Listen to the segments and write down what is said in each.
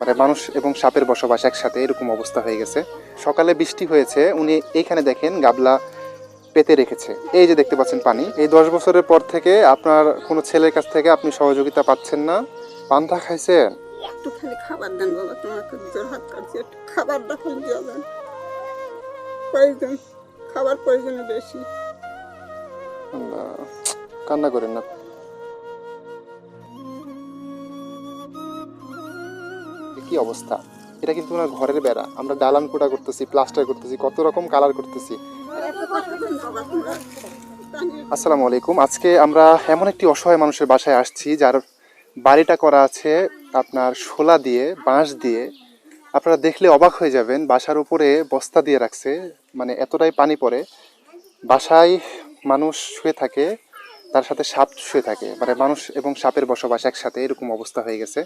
মানে মানুষ এবং সাপের বসবাস একসাথে এরকম অবস্থা হয়ে গেছে। সকালে বৃষ্টি হয়েছে উনি এইখানে দেখেন গাবলা পেতে রেখেছে। এই যে দেখতে পাচ্ছেন পানি এই দশ বছরের পর থেকে আপনার কোনো ছেলের কাছ থেকে আপনি সহযোগিতা পাচ্ছেন না। পান্তা খাইছেন একটু খাবার দেন বাবা তোমাকে হাত কাটছে একটু খাবারটা খালি দিয়ে দেন। প্রয়োজন খাবার প্রয়োজনে বেশি। কান্না করেন না। কি অবস্থা? এটা কিন্তু ওনার ঘরের বেড়া। আমরা ডালান কোটা করতেছি প্লাস্টার করতেছি, কত রকম কালার করতেছি। আসসালামু আলাইকুম। আজকে আমরা এমন একটি অসহায় মানুষের বাসায় আসছি, যার বাড়িটা করা আছে আপনার শোলা দিয়ে, বাঁশ দিয়ে। আপনারা দেখলে অবাক হয়ে যাবেন, বাসার উপরে বস্তা দিয়ে রাখছে মানে এতটাই পানি পড়ে। বাসায় মানুষ শুয়ে থাকে, তার সাথে সাপ শুয়ে থাকে। মানে মানুষ এবং সাপের বসবাস একসাথে, এরকম অবস্থা হয়ে গেছে।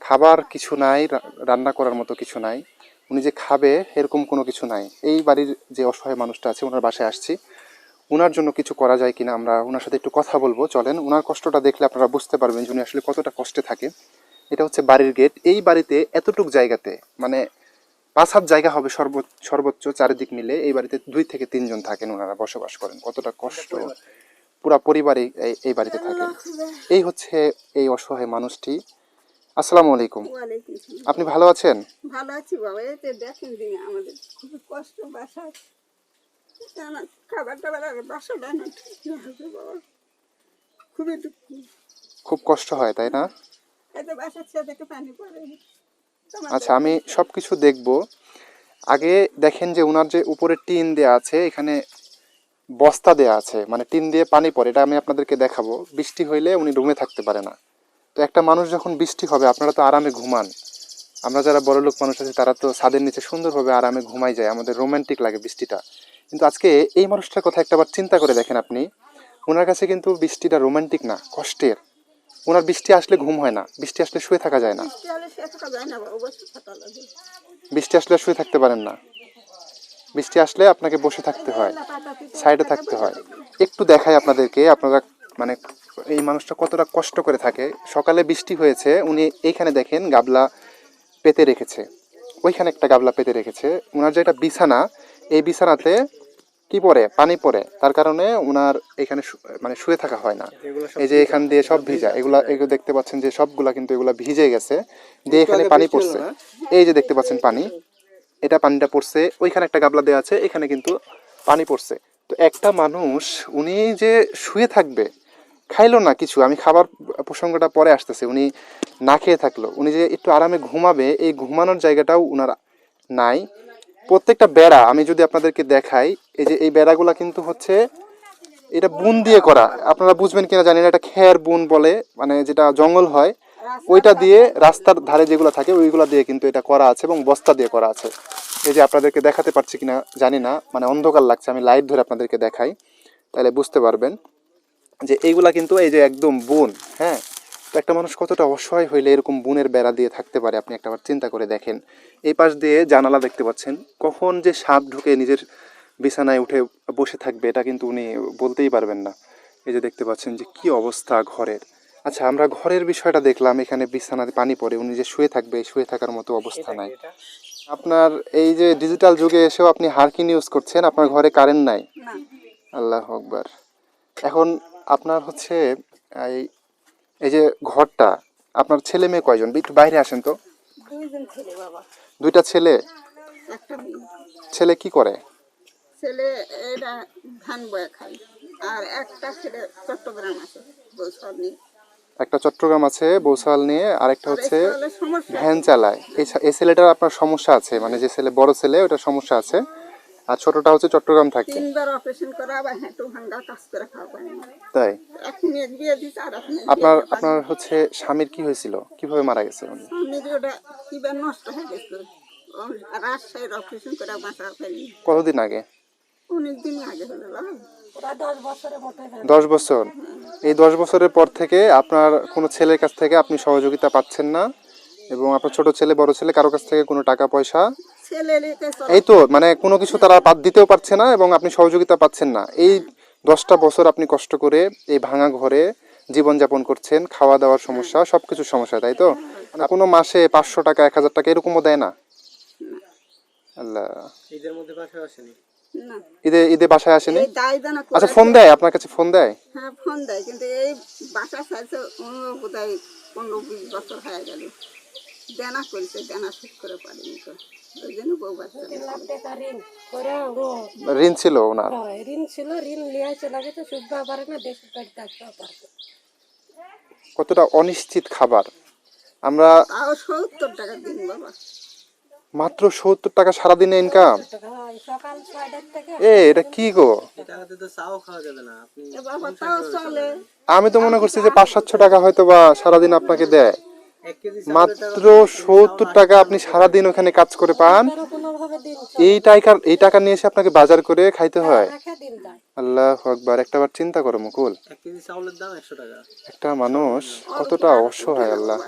খাবার কিছু নাই রান্না করার মতো কিছু নাই। উনি যে খাবে এরকম কোনো কিছু নাই। এই বাড়ির যে অসহায় মানুষটা আছে ওনার বাসায় আসছি। ওনার জন্য কিছু করা যায় কিনা আমরা ওনার সাথে একটু কথা বলব। চলেন ওনার কষ্টটা দেখলে আপনারা বুঝতে পারবেন যে উনি আসলে কতটা কষ্টে থাকে। এটা হচ্ছে বাড়ির গেট। এই বাড়িতে এতটুক জায়গাতে মানে পাঁচ হাত জায়গা হবে সর্বোচ্চ সর্বোচ্চ চারিদিক মিলে, এই বাড়িতে দুই থেকে তিনজন থাকেন ওনারা বসবাস করেন। কতটা কষ্ট পুরা পরিবারে এই- এই বাড়িতে থাকেন। এই হচ্ছে এই অসহায় মানুষটি। আসসালামু আলাইকুম। আপনি ভালো আছেন? ভালো আছি বাবা এই তো দেখেন দিন আমাদের খুবই কষ্ট বাসায়। আমার খাবার টাবার আর বাসাটা না ঠিক না হয়েছে বাবা। খুবই দুঃখ। খুব কষ্ট হয় তাই না? এই তো বাসার ছেলে থেকে পানি পড়ে। আচ্ছা আমি সব কিছু দেখব। আগে দেখেন যে ওনার যে উপরে টিন দেয়া আছে এখানে বস্তা দেয়া আছে মানে টিন দিয়ে পানি পড়ে এটা আমি আপনাদেরকে দেখাবো। বৃষ্টি হইলে উনি রুমে থাকতে পারে না। তো একটা মানুষ যখন বৃষ্টি হবে আপনারা তো আরামে ঘুমান। আমরা যারা বড় লোক মানুষ আছি তারা তো ছাদের নিচে সুন্দরভাবে আরামে ঘুমাই যায় আমাদের রোম্যান্টিক লাগে বৃষ্টিটা। কিন্তু আজকে এই মানুষটার কথা একটাবার চিন্তা করে দেখেন আপনি। ওনার কাছে কিন্তু বৃষ্টিটা রোমান্টিক না কষ্টের। ওনার বৃষ্টি আসলে ঘুম হয় না বৃষ্টি আসলে শুয়ে থাকা যায় না। বৃষ্টি আসলে শুয়ে থাকতে পারেন না। বৃষ্টি আসলে আপনাকে বসে থাকতে হয় সাইডে থাকতে হয়। একটু দেখাই আপনাদেরকে আপনারা মানে এই মানুষটা কতটা কষ্ট করে থাকে। সকালে বৃষ্টি হয়েছে উনি এইখানে দেখেন গাবলা পেতে রেখেছে। ওইখানে একটা গাবলা পেতে রেখেছে। ওনার যেটা বিছানা এই বিছানাতে কি পরে? পানি পরে। তার কারণে ওনার এখানে মানে শুয়ে থাকা হয় না। এই যে এখান দিয়ে সব ভিজা এগুলা এগুলো দেখতে পাচ্ছেন যে সবগুলা কিন্তু এগুলা ভিজে গেছে। দিয়ে এখানে পানি পড়ছে। এই যে দেখতে পাচ্ছেন পানি। এটা পানিটা পড়ছে। ওইখানে একটা গাবলা দেওয়া আছে। এখানে কিন্তু পানি পড়ছে। তো একটা মানুষ উনি যে শুয়ে থাকবে খাইলো না কিছু, আমি খাবার প্রসঙ্গটা পরে আসতেছে, উনি না খেয়ে থাকল। উনি যে একটু আরামে ঘুমাবে, এই ঘুমানোর জায়গাটাও উনার নাই। প্রত্যেকটা বেড়া আমি যদি আপনাদেরকে দেখাই, এই যে এই বেড়াগুলা কিন্তু হচ্ছে, এটা বুন দিয়ে করা। আপনারা বুঝবেন কিনা জানি না, এটা খের বুন বলে মানে যেটা জঙ্গল হয়, ওইটা দিয়ে রাস্তার ধারে যেগুলো থাকে, ওইগুলো দিয়ে কিন্তু এটা করা আছে এবং বস্তা দিয়ে করা আছে। এই যে আপনাদেরকে দেখাতে পারছি কিনা জানি না মানে অন্ধকার লাগছে, আমি লাইট ধরে আপনাদেরকে দেখাই, তাহলে বুঝতে পারবেন। যে এইগুলা কিন্তু এই যে একদম বুন হ্যাঁ? তো একটা মানুষ কতটা অসহায় হইলে এরকম বুনের বেড়া দিয়ে থাকতে পারে আপনি একটাবার চিন্তা করে দেখেন। এই পাশ দিয়ে জানালা দেখতে পাচ্ছেন কখন যে সাপ ঢুকে নিজের বিছানায় উঠে বসে থাকবে এটা কিন্তু উনি বলতেই পারবেন না। এই যে দেখতে পাচ্ছেন যে কি অবস্থা ঘরের। আচ্ছা আমরা ঘরের বিষয়টা দেখলাম এখানে বিছানাতে পানি পড়ে উনি যে শুয়ে থাকবে শুয়ে থাকার মতো অবস্থা নাই। আপনার এই যে ডিজিটাল যুগে এসেও আপনি হারকিন ইউজ করছেন আপনার ঘরে কারেন্ট নাই? আল্লাহ আকবার। এখন আপনার হচ্ছে এই এই যে ঘরটা আপনার ছেলে মেয়ে কয়জন? একটু বাইরে আসেন তো। দুইটা ছেলে? ছেলে কি করে? ছেলে এটা ধান বয়ে খায়। আর একটা ছেলে চট্টগ্রাম আছে বৈশাল নিয়ে। একটা চট্টগ্রাম আছে বৌসাল নিয়ে আরেকটা হচ্ছে ভ্যান চালায়। এই ছেলেটার আপনার সমস্যা আছে? মানে যে ছেলে বড় ছেলে ওটার সমস্যা আছে? আর ছোটটা হচ্ছে চট্টগ্রাম থাকে তিনবার অপারেশন করা আবার হাঁটু ভাঙ্গা কাজ করে খাওয়া পায় তাই? এক বিয়ে দিচ্ছে আর এক আপনার আপনার হচ্ছে স্বামীর কি হয়েছিল? কীভাবে মারা গেছে উনি? স্বামীর ওটা কিবার নষ্ট হয়ে গেছে। রাজশাহীর অপারেশন করে বাঁচা পাইনি। কতদিন আগে? অনেক দিন আগে হলো। দশ বছর এই দশ বছরের পর থেকে আপনার কোনো ছেলের কাছ থেকে আপনি সহযোগিতা পাচ্ছেন না? এবং আপনার ছোট ছেলে বড় ছেলে কারও কাছ থেকে কোনো টাকা পয়সা এই তো মানে কোনো কিছু তারা বাদ দিতেও পারছে না এবং আপনি সহযোগিতা পাচ্ছেন না। এই দশটা বছর আপনি কষ্ট করে এই ভাঙা ঘরে জীবনযাপন করছেন খাওয়া দাওয়ার সমস্যা সবকিছুর সমস্যা তাই তো? মানে কোনো মাসে পাঁচশো টাকা এক হাজার টাকা এরকমও দেয় না? আল্লাহ। ঈদের মধ্যে বাসায় আসেনি? ঈদে ঈদে বাসায় আসেনি? আচ্ছা ফোন দেয়? আপনার কাছে ফোন দেয়? হ্যাঁ ফোন দেয় কিন্তু এই বাসা চাইছে বোধ পনেরো বিশ বছর হয়ে গেল। দেনা করেছে দেনা ঠিক করে পারিনি তো। ওই জন্য বউ বাচ্চা লাখ টাকা ঋণ। করে ঋণ ছিল ওনার? ঋণ ছিল ঋণ লিয়ে চলে গেছে সুখবা পারে না দেশের বাড়ি থাকতেও পারবে কতটা অনিশ্চিত খাবার। আমরা তাও সত্তর টাকা দিন বাবা। মাত্র সত্তর টাকা সারাদিনে ইনকাম টাকা হয় সকাল ছয়টার থেকে। এ এটা কি গো? এই টাকাতে তো চাও খাওয়া যাবে না আপনি এ বাবা তাও চলে। আমি তো মনে করছি যে পাঁচ সাতশো টাকা হয়তো বা সারাদিন আপনাকে দেয়। মাত্র সত্তর টাকা আপনি সারাদিন ওখানে কাজ করে পান। এই টাকা এই টাকা নিয়ে এসে আপনাকে বাজার করে খাইতে হয়। আল্লাহ আকবার একটা বার চিন্তা করো মুকুল। একটা মানুষ কতটা অসহায় আল্লাহ।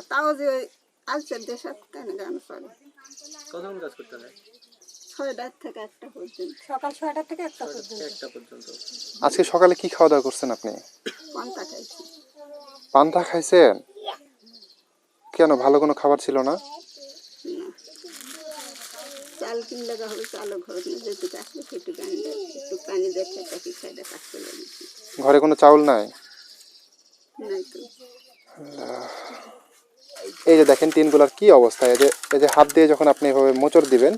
আজকে সকালে কি খাওয়া দাওয়া করছেন আপনি? পান্তা খাইছেন? কেন? ভালো কোনো খাবার ছিল না? হবে চালও ঘর একটু পানি দেখে তাকে কাজ করে কোনো চাউল নাই? এই যে দেখেন টিনগুলার কি অবস্থা এই যে এই যে হাত দিয়ে যখন আপনি এভাবে মোচড় দিবেন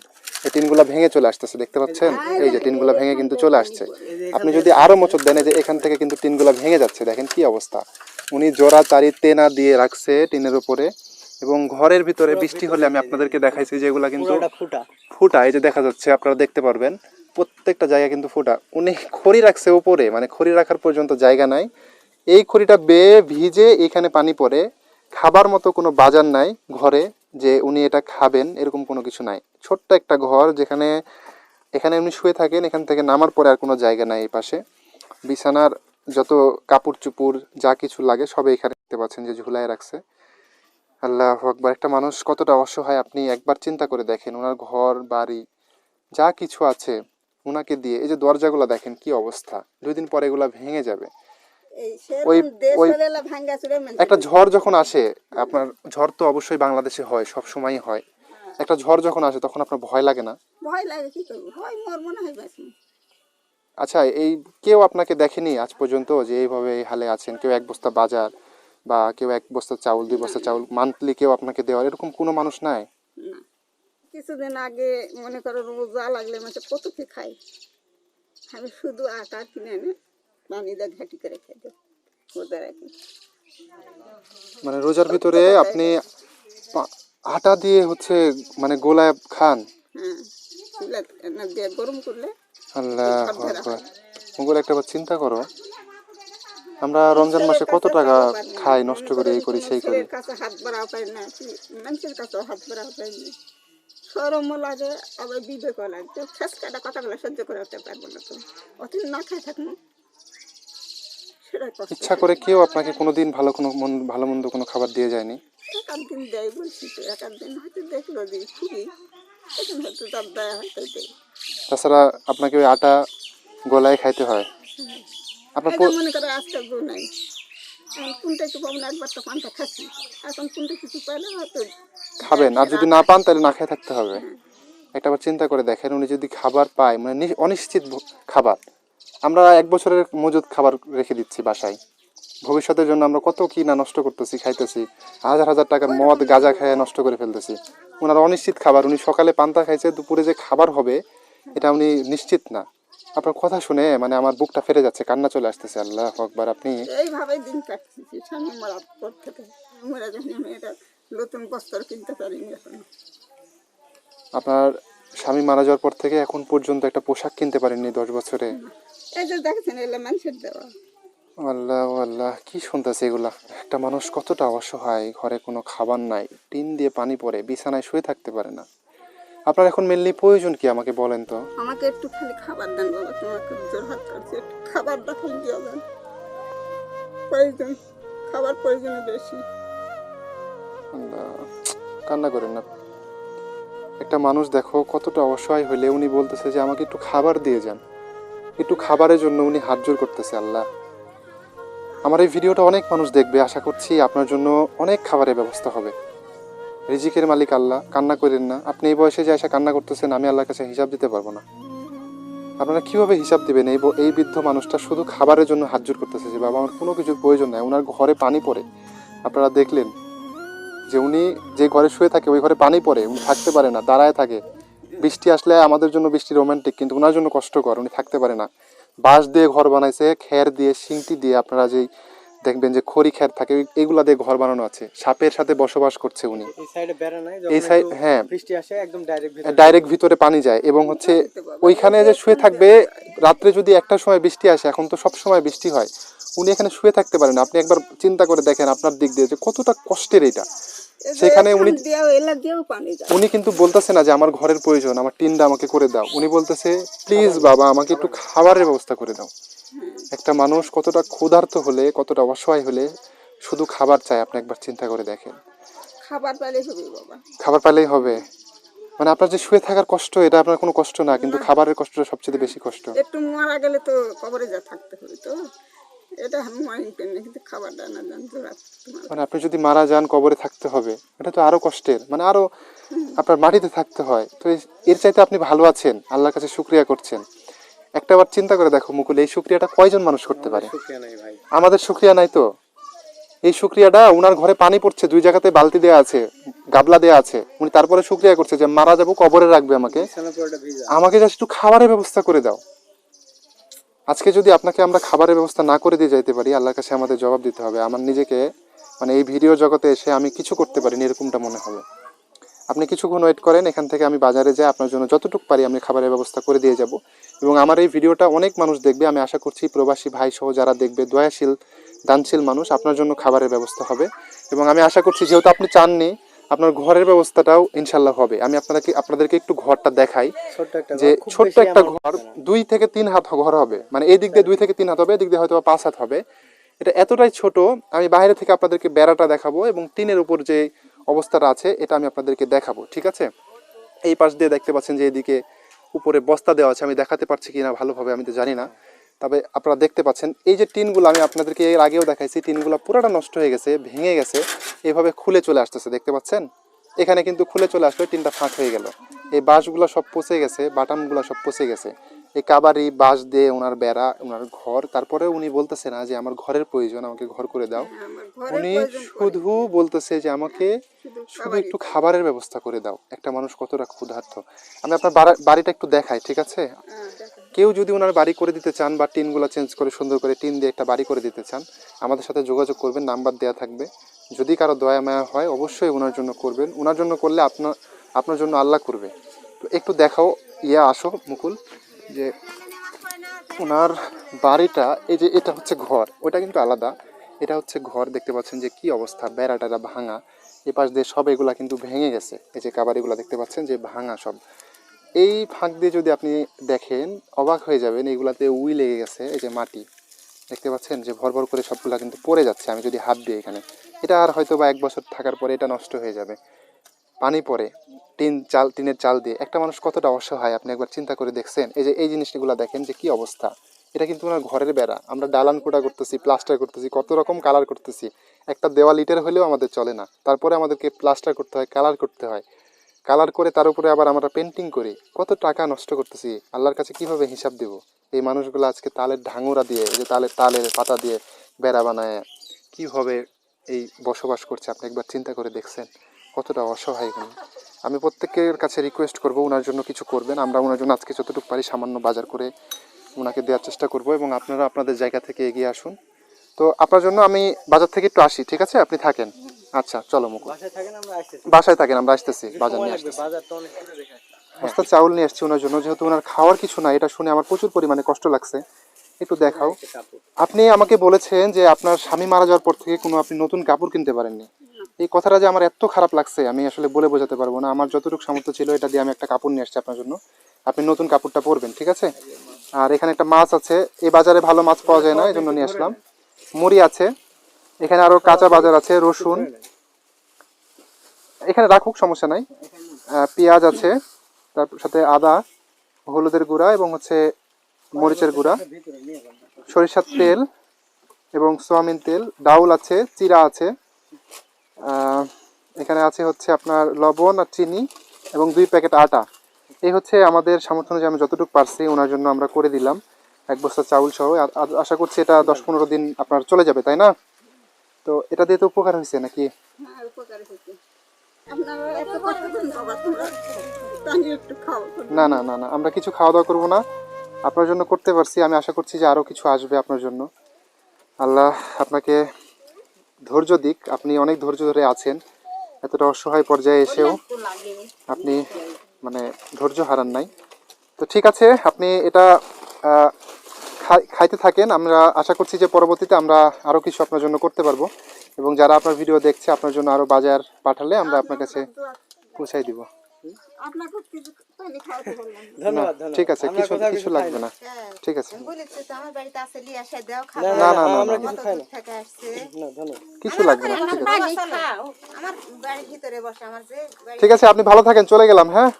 এই টিনগুলা ভেঙে চলে আসতেছে দেখতে পাচ্ছেন? এই যে টিনগুলা ভেঙে কিন্তু চলে আসছে। আপনি যদি আরও মোচড় দেন এই যে এখান থেকে কিন্তু টিনগুলা ভেঙে যাচ্ছে দেখেন কি অবস্থা। উনি জোড়া তারি তেনা দিয়ে রাখছে টিনের উপরে। এবং ঘরের ভিতরে বৃষ্টি হলে আমি আপনাদেরকে দেখাইছি যে এগুলা কিন্তু ফুটা। এই যে দেখা যাচ্ছে আপনারা দেখতে পারবেন। প্রত্যেকটা জায়গা কিন্তু ফুটা। উনি খড়ি রাখছে উপরে মানে খড়ি রাখার পর্যন্ত জায়গা নাই। এই খড়িটা বেয়ে ভিজে এখানে পানি পড়ে। খাবার মতো কোনো বাজার নাই ঘরে যে উনি এটা খাবেন এরকম কোনো কিছু নাই। ছোট্ট একটা ঘর যেখানে এখানে উনি শুয়ে থাকেন এখান থেকে নামার পরে আর কোনো জায়গা নাই এই পাশে। বিছানার যত কাপড় চুপুর যা কিছু লাগে সবে এখানে দেখতে পাচ্ছেন যে ঝুলায় রাখছে। আল্লাহ আকবার। একটা মানুষ কতটা অসহায় আপনি একবার চিন্তা করে দেখেন ওনার ঘর বাড়ি যা কিছু আছে ওনাকে দিয়ে এই যে দরজাগুলো দেখেন কি অবস্থা দুই দিন পরে এগুলা ভেঙে যাবে। ওই- একটা ঝড় যখন আসে আপনার ঝড় তো অবশ্যই বাংলাদেশে হয় সব সময়ই হয়। একটা ঝড় যখন আসে তখন আপনার ভয় লাগে না? ভয় লাগে কি করব? হয় মোর মনে হয় আচ্ছা এই কেউ আপনাকে দেখেনি আজ পর্যন্ত যে এইভাবে এই হালে আছেন কেউ এক বস্তা বাজার বা কেউ এক বস্তা চাউল দুই বস্তা চাউল মান্থলি কেউ আপনাকে দেওয়ার এরকম কোনো মানুষ নাই? কিছুদিন আগে মনে করো রোজা লাগলে মাসে কত কি খাই। আমি শুধু আটা কিনে এনে পানি দিয়ে ঘাটি করে খাই রোজা রাখি। মানে রোজার ভিতরে আপনি আটা দিয়ে হচ্ছে মানে গোলায় খান? হ্যাঁ গরম করলে আল্লাহ একটা চিন্তা করো আমরা রমজান মাসে কত টাকা খাই নষ্ট করি এই করি সেই করি? কাছে হাত বাড়াও পাই না মানুষের কাছে হাত বাড়াও পাই না সরমও লাগে আবার বিবেকও লাগে শেষ কাটা কথাগুলো সহ্য করে উঠতে পারব না তো অত না খাই কষ্ট ইচ্ছা করে কেউ আপনাকে কোনোদিন ভালো কোনো মন ভালো মন্দ কোনো খাবার দিয়ে যায়নি? এক আধ দিন দেয় বলছি তো এক আধ দিন হয়তো দেখল যে খুবই এখন হয়তো তার দেয় হয়তো তাছাড়া আপনাকে ওই আটা গলায় খাইতে হয়। আপনার মনে করে আজকে নাই। কোনটা একটু পাবো না একবার তো পানটা খাচ্ছি। এখন কোনটা কিছু পাইলে হয়তো খাবেন আর যদি না পান তাহলে না খেয়ে থাকতে হবে। একটা বার চিন্তা করে দেখেন উনি যদি খাবার পায় মানে অনিশ্চিত খাবার। আমরা এক বছরের মজুদ খাবার রেখে দিচ্ছি বাসায়। ভবিষ্যতের জন্য আমরা কত কি না নষ্ট করতেছি খাইতেছি। হাজার হাজার টাকার মদ গাঁজা খেয়ে নষ্ট করে ফেলতেছি। ওনার অনিশ্চিত খাবার উনি সকালে পান্তা খাইছে দুপুরে যে খাবার হবে এটা উনি নিশ্চিত না। আপনার কথা শুনে মানে আমার বুকটা ফেরে যাচ্ছে কান্না চলে আসতেছে আল্লাহ আকবার আপনি? এইভাবেই দিন কাটতেছি স্বামী মরার পর থেকে। মরে যখন নতুন বস্ত্র কিনতে পারিনি এখন। আপনার স্বামী মারা যাওয়ার পর থেকে এখন পর্যন্ত একটা পোশাক কিনতে পারেননি দশ বছরে? এই যে দেখেছেন এগুলো মানুষের দেওয়া। আল্লাহ আল্লাহ কি শুনতেছে এগুলা? একটা মানুষ কতটা অসহায় ঘরে কোনো খাবার নাই টিন দিয়ে পানি পড়ে বিছানায় শুয়ে থাকতে পারে না। আপনার এখন মেনলি প্রয়োজন কি আমাকে বলেন তো? আমাকে একটু খালি খাবার দেন বাবা তোমাকে জোর হাত করছি একটু খাবারটা খালি দিয়ে দেন। প্রয়োজন খাবার প্রয়োজনে বেশি। কান্না করেন না। একটা মানুষ দেখো কতটা অসহায় হইলে উনি বলতেছে যে আমাকে একটু খাবার দিয়ে যান। একটু খাবারের জন্য উনি হাত জোর করতেছে আল্লাহ। আমার এই ভিডিওটা অনেক মানুষ দেখবে আশা করছি আপনার জন্য অনেক খাবারের ব্যবস্থা হবে। রিজিকের মালিক আল্লাহ, কান্না করেন না। আপনি এই বয়সে যে এসে কান্না করতেছেন, আমি আল্লাহর কাছে হিসাব দিতে পারব না। আপনারা কীভাবে হিসাব দিবেন? এই এই বৃদ্ধ মানুষটা শুধু খাবারের জন্য হাত জোর করতেছে যে, বাবা, আমার কোনো কিছুর প্রয়োজন নাই। ওনার ঘরে পানি পড়ে। আপনারা দেখলেন যে, উনি যে ঘরে শুয়ে থাকে, ওই ঘরে পানি পড়ে। উনি থাকতে পারে না, দাঁড়ায় থাকে। বৃষ্টি আসলে আমাদের জন্য বৃষ্টি রোমান্টিক কিন্তু ওনার জন্য কষ্টকর। উনি থাকতে পারে না। বাঁশ দিয়ে ঘর বানাইছে, খের দিয়ে, শিংটি দিয়ে আপনারা যেই দেখবেন যে খড়ি খ্যার থাকে এগুলা দিয়ে ঘর বানানো আছে। সাপের সাথে বসবাস করছে উনি। এই সাইডে হ্যাঁ। বৃষ্টি আসে একদম ডাইরেক্ট ভিতরে। ডাইরেক্ট ভিতরে পানি যায় এবং হচ্ছে ওইখানে যে শুয়ে থাকবে রাত্রে যদি একটা সময় বৃষ্টি আসে এখন তো সব সময় বৃষ্টি হয় উনি এখানে শুয়ে থাকতে পারেন আপনি একবার চিন্তা করে দেখেন আপনার দিক দিয়ে যে কতটা কষ্টের এটা। সেখানে উনি- উনি কিন্তু বলতেছে না যে আমার ঘরের প্রয়োজন আমার টিনটা আমাকে করে দাও। উনি বলতেছে প্লিজ বাবা আমাকে একটু খাবারের ব্যবস্থা করে দাও। একটা মানুষ কতটা ক্ষুধার্ত হলে কতটা অসহায় হলে শুধু খাবার চায় আপনি একবার চিন্তা করে দেখেন। খাবার পেলে হবে বাবা। খাবার পেলেই হবে। মানে আপনার যে শুয়ে থাকার কষ্ট এটা আপনার কোনো কষ্ট না কিন্তু খাবারের কষ্টটা সবচেয়ে বেশি কষ্ট। একটু মারা গেলে তো কবরে যা থাকতে হবে তো। এটা মানে আপনি যদি মারা যান কবরে থাকতে হবে এটা তো আরও কষ্টের। মানে আরও আপনার মাটিতে থাকতে হয়। তো এর চাইতে আপনি ভালো আছেন আল্লাহর কাছে শুক্রিয়া করছেন। একটা বার চিন্তা করে দেখো মুকুল এই শুক্রিয়াটা কয়জন মানুষ করতে পারে? শুকিয়ে নাই ভাই। আমাদের শুক্রিয়া নাই তো? এই শুক্রিয়াটা ওনার ঘরে পানি পড়ছে দুই জায়গাতে বালতি দেওয়া আছে গাবলা দেওয়া আছে। উনি তারপরে শুক্রিয়া করছে যে মারা যাব কবরে রাখবে আমাকে। আমাকে জাস্ট একটু খাবারের ব্যবস্থা করে দাও। আজকে যদি আপনাকে আমরা খাবারের ব্যবস্থা না করে দিয়ে যাইতে পারি, আল্লাহর কাছে আমাদের জবাব দিতে হবে। আমার নিজেকে মানে এই ভিডিও জগতে এসে আমি কিছু করতে পারিনি এরকমটা মনে হবে। আপনি কিছুক্ষণ ওয়েট করেন, এখান থেকে আমি বাজারে যাই, আপনার জন্য যতটুকু পারি আমি খাবারের ব্যবস্থা করে দিয়ে যাব। এবং আমার এই ভিডিওটা অনেক মানুষ দেখবে, আমি আশা করছি প্রবাসী ভাই সহ যারা দেখবে, দয়াশীল, দানশীল মানুষ, আপনার জন্য খাবারের ব্যবস্থা হবে। এবং আমি আশা করছি যেহেতু আপনি চাননি আপনার ঘরের ব্যবস্থাটাও ইনশাল্লাহ হবে। আমি আপনাদেরকে আপনাদেরকে একটু ঘরটা দেখাই যে ছোট্ট একটা ঘর দুই থেকে তিন হাত ঘর হবে। মানে এই দিক দিয়ে দুই থেকে তিন হাত হবে এদিক দিয়ে হয়তো পাঁচ হাত হবে। এটা এতটাই ছোট আমি বাইরে থেকে আপনাদেরকে বেড়াটা দেখাবো এবং টিনের উপর যে অবস্থাটা আছে এটা আমি আপনাদেরকে দেখাবো ঠিক আছে? এই পাশ দিয়ে দেখতে পাচ্ছেন যে এদিকে উপরে বস্তা দেওয়া আছে আমি দেখাতে পারছি কিনা ভালোভাবে আমি তো জানি না। তবে আপনারা দেখতে পাচ্ছেন এই যে টিনগুলো আমি আপনাদেরকে এর আগেও দেখাইছি টিনগুলো পুরোটা নষ্ট হয়ে গেছে ভেঙে গেছে এভাবে খুলে চলে আসতেছে দেখতে পাচ্ছেন? এখানে কিন্তু খুলে চলে আসলে টিনটা ফাঁক হয়ে গেল। এই বাঁশগুলো সব পচে গেছে বাটামগুলো সব পচে গেছে। এই কাবারি বাঁশ দিয়ে ওনার বেড়া ওনার ঘর তারপরে উনি বলতেছে না যে আমার ঘরের প্রয়োজন আমাকে ঘর করে দাও। উনি শুধু বলতেছে যে আমাকে শুধু একটু খাবারের ব্যবস্থা করে দাও। একটা মানুষ কতটা ক্ষুধার্ত। আমি আপনার বাড়িটা একটু দেখাই ঠিক আছে? হ্যাঁ। কেউ যদি ওনার বাড়ি করে দিতে চান বা টিনগুলো চেঞ্জ করে সুন্দর করে টিন দিয়ে একটা বাড়ি করে দিতে চান, আমাদের সাথে যোগাযোগ করবেন, নাম্বার দেওয়া থাকবে। যদি কারও দয়া মায়া হয়, অবশ্যই ওনার জন্য করবেন। ওনার জন্য করলে আপনার আপনার জন্য আল্লাহ করবে। তো একটু দেখাও, ইয়া আসো, মুকুল, যে ওনার বাড়িটা, এই যে এটা হচ্ছে ঘর, ওটা কিন্তু আলাদা। এটা হচ্ছে ঘর, দেখতে পাচ্ছেন যে কি অবস্থা বেড়াটা ভাঙা। এই পাশ দিয়ে সব এগুলা কিন্তু ভেঙে গেছে। এই যে কাবারিগুলো দেখতে পাচ্ছেন যে ভাঙা সব। এই ফাঁক দিয়ে যদি আপনি দেখেন, অবাক হয়ে যাবেন এইগুলাতে উই লেগে গেছে, এই যে মাটি। দেখতে পাচ্ছেন যে ভর ভর করে সবগুলা কিন্তু পড়ে যাচ্ছে, আমি যদি হাত দিই এখানে। এটা আর হয়তো বা এক বছর থাকার পরে এটা নষ্ট হয়ে যাবে। পানি পড়ে, টিন, চাল, টিনের চাল দিয়ে। একটা মানুষ কতটা অসহায়, আপনি একবার চিন্তা করে দেখছেন? এই যে এই জিনিসগুলো দেখেন যে কি অবস্থা। এটা কিন্তু ওনার ঘরের বেড়া। আমরা ডালান কোটা করতেছি, প্লাস্টার করতেছি, কত রকম কালার করতেছি। একটা দেওয়াল ইটের হলেও আমাদের চলে না। তারপরে আমাদেরকে প্লাস্টার করতে হয়, কালার করতে হয়। কালার করে তার উপরে আবার আমরা পেন্টিং করি কত টাকা নষ্ট করতেছি, আল্লাহর কাছে কীভাবে হিসাব দেব? এই মানুষগুলো আজকে তালের ঢাঙুরা দিয়ে, এই যে তালের তালের পাতা দিয়ে বেড়া বানায়, কীভাবে এই বসবাস করছে? আপনি একবার চিন্তা করে দেখছেন? কতটা অসহায় আমি প্রত্যেকের কাছে রিকোয়েস্ট করব ওনার জন্য কিছু করবেন, আমরা ওনার জন্য আজকে যতটুকু পারি সামান্য বাজার করে ওনাকে দেওয়ার চেষ্টা করব এবং আপনারা আপনাদের জায়গা থেকে এগিয়ে আসুন। তো আপনার জন্য আমি বাজার থেকে একটু আসি, ঠিক আছে? আপনি থাকেন। আচ্ছা চলো মুকুল। বাসায় থাকেন আমরা আসতেছি। বাজার নিয়ে আসতেছি। বস্তা চাউল নিয়ে আসছি ওনার জন্য যেহেতু ওনার খাওয়ার কিছু না এটা শুনে আমার প্রচুর পরিমাণে কষ্ট লাগছে। একটু দেখাও। আপনি আমাকে বলেছেন যে আপনার স্বামী মারা যাওয়ার পর থেকে কোনো আপনি নতুন কাপড় কিনতে পারেননি। এই কথাটা যে আমার এত খারাপ লাগছে আমি আসলে বলে বোঝাতে পারব না। আমার যতটুকু সামর্থ্য ছিল এটা দিয়ে আমি একটা কাপড় নিয়ে আসছি আপনার জন্য। আপনি নতুন কাপড়টা পরবেন ঠিক আছে? আর এখানে একটা মাছ আছে এই বাজারে ভালো মাছ পাওয়া যায় না এই জন্য নিয়ে আসলাম। মুড়ি আছে। এখানে আরও কাঁচা বাজার আছে, রসুন। এখানে রাখুক, সমস্যা নাই। পেঁয়াজ আছে, তার সাথে আদা, হলুদের গুঁড়া এবং হচ্ছে মরিচের গুঁড়া, সরিষার তেল এবং সোয়াবিন তেল, ডাউল আছে, চিরা আছে। এখানে আছে হচ্ছে আপনার লবণ আর চিনি এবং দুই প্যাকেট আটা। এই হচ্ছে আমাদের সামর্থ্য অনুযায়ী আমি যতটুকু পারছি ওনার জন্য আমরা করে দিলাম। এক বস্তা চাউল সহ। আশা করছি এটা দশ পনেরো দিন আপনার চলে যাবে, তাই না? তো এটা দিয়ে তো উপকার হয়েছে নাকি? হ্যাঁ না না না না আমরা কিছু খাওয়া দাওয়া করব না। আপনার জন্য করতে পারছি আমি আশা করছি যে আরও কিছু আসবে আপনার জন্য। আল্লাহ আপনাকে ধৈর্য দিক আপনি অনেক ধৈর্য ধরে আছেন। এতটা অসহায় পর্যায়ে এসেও আপনি মানে ধৈর্য হারান নাই। তো ঠিক আছে আপনি এটা খাইতে থাকেন আমরা আশা করছি যে পরবর্তীতে আমরা আরও কিছু আপনার জন্য করতে পারব। এবং যারা আপনার ভিডিও দেখছে আপনার জন্য আরও বাজার পাঠালে আমরা আপনার কাছে পৌঁছাই দিব। ঠিক আছে কিছু কিছু লাগবে না। ঠিক আছে। না না, না। কিছু খাই না। থেকে আসছে। না ধন্যবাদ। কিছু লাগবে না ঠিক আছে। পানি খাও আমার বাড়ির ভিতরে বসে আমার যে বাড়ি ঠিক আছে আপনি ভালো থাকেন চলে গেলাম হ্যাঁ?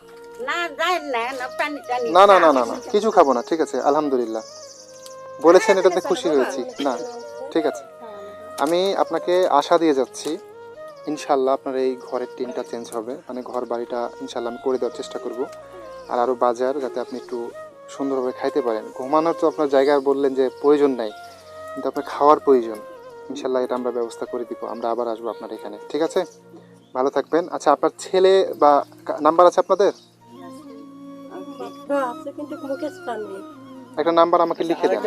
না যাই না না পানি টানি না না না না না কিছু খাব না ঠিক আছে আলহামদুলিল্লাহ। বলেছেন এটাতে খুশি হয়েছি না ঠিক আছে। আমি আপনাকে আশা দিয়ে যাচ্ছি। ইনশাল্লাহ আপনার এই ঘরের টিনটা চেঞ্জ হবে। মানে ঘর বাড়িটা ইনশাল্লাহ আমি করে দেওয়ার চেষ্টা করব। আর আরও বাজার যাতে আপনি একটু সুন্দরভাবে খাইতে পারেন। ঘুমানোর তো আপনার জায়গায় বললেন যে প্রয়োজন নাই। কিন্তু আপনার খাওয়ার প্রয়োজন। ইনশাল্লাহ এটা আমরা ব্যবস্থা করে দিব। আমরা আবার আসব আপনার এখানে। ঠিক আছে? ভালো থাকবেন। আচ্ছা আপনার ছেলে বা নাম্বার আছে আপনাদের? একটা নাম্বার আমাকে লিখে দেন।